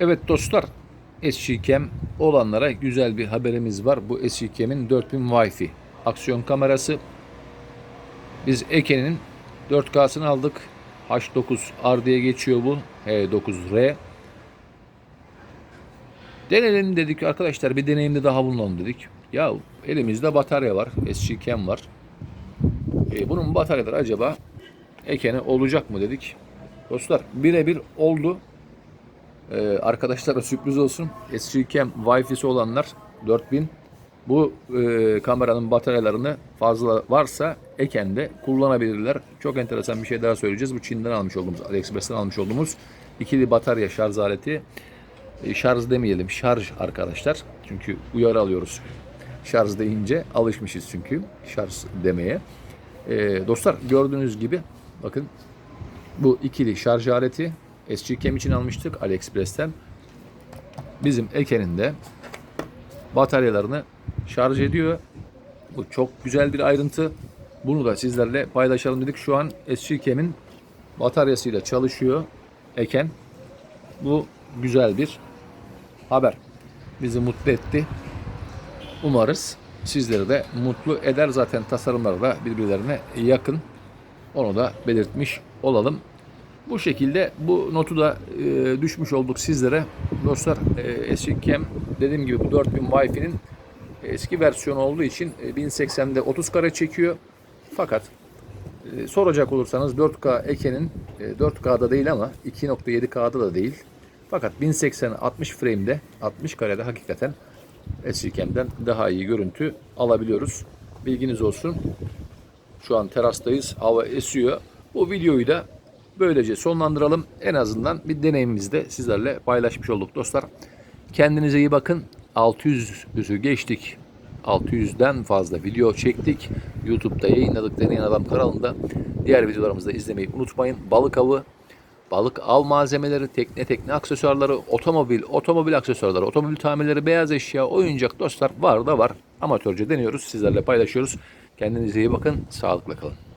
Evet dostlar, SGCam olanlara güzel bir haberimiz var. Bu SGCam'in 4000 Wi-Fi aksiyon kamerası. Biz Eken'in 4K'sını aldık. H9R diye geçiyor bu. H9R. Deneyelim dedik arkadaşlar bir deneyimde daha bulunalım dedik. Ya elimizde batarya var. SGCam var. E, bunun bataryaları acaba Eken'e olacak mı dedik. Dostlar birebir oldu. Ee, arkadaşlara sürpriz olsun. SGCam Wi-Fi'si olanlar 4000 bu e, kameranın bataryalarını fazla varsa Eken'de kullanabilirler. Çok enteresan bir şey daha söyleyeceğiz. Bu Çin'den almış olduğumuz, AliExpress'ten almış olduğumuz ikili batarya şarj aleti. E, şarj demeyelim, şarj arkadaşlar. Çünkü uyarı alıyoruz. Şarj deyince alışmışız çünkü şarj demeye. E, dostlar gördüğünüz gibi bakın bu ikili şarj aleti SGCam için almıştık AliExpress'ten. Bizim Eken'in de bataryalarını şarj ediyor. Bu çok güzel bir ayrıntı. Bunu da sizlerle paylaşalım dedik. Şu an SGCam'in bataryasıyla çalışıyor Eken. Bu güzel bir haber. Bizi mutlu etti. Umarız sizleri de mutlu eder. Zaten tasarımları da birbirlerine yakın. Onu da belirtmiş olalım. Bu şekilde bu notu da e, düşmüş olduk sizlere. Dostlar e, SGCam dediğim gibi bu 4000 Wi-Fi'nin eski versiyonu olduğu için e, 1080'de 30 kare çekiyor. Fakat e, soracak olursanız 4K Eken'in e, 4K'da değil ama 2.7K'da da değil. Fakat 1080 60 frame'de 60 karede hakikaten SGCam'den daha iyi görüntü alabiliyoruz. Bilginiz olsun. Şu an terastayız. Hava esiyor. Bu videoyu da böylece sonlandıralım. En azından bir deneyimimizi de sizlerle paylaşmış olduk dostlar. Kendinize iyi bakın. 600'ü geçtik. 600'den fazla video çektik. YouTube'da yayınladık Deneyen Adam kanalında. Diğer videolarımızı da izlemeyi unutmayın. Balık avı, balık av malzemeleri, tekne tekne aksesuarları, otomobil, otomobil aksesuarları, otomobil tamirleri, beyaz eşya, oyuncak dostlar var da var. Amatörce deniyoruz. Sizlerle paylaşıyoruz. Kendinize iyi bakın. Sağlıkla kalın.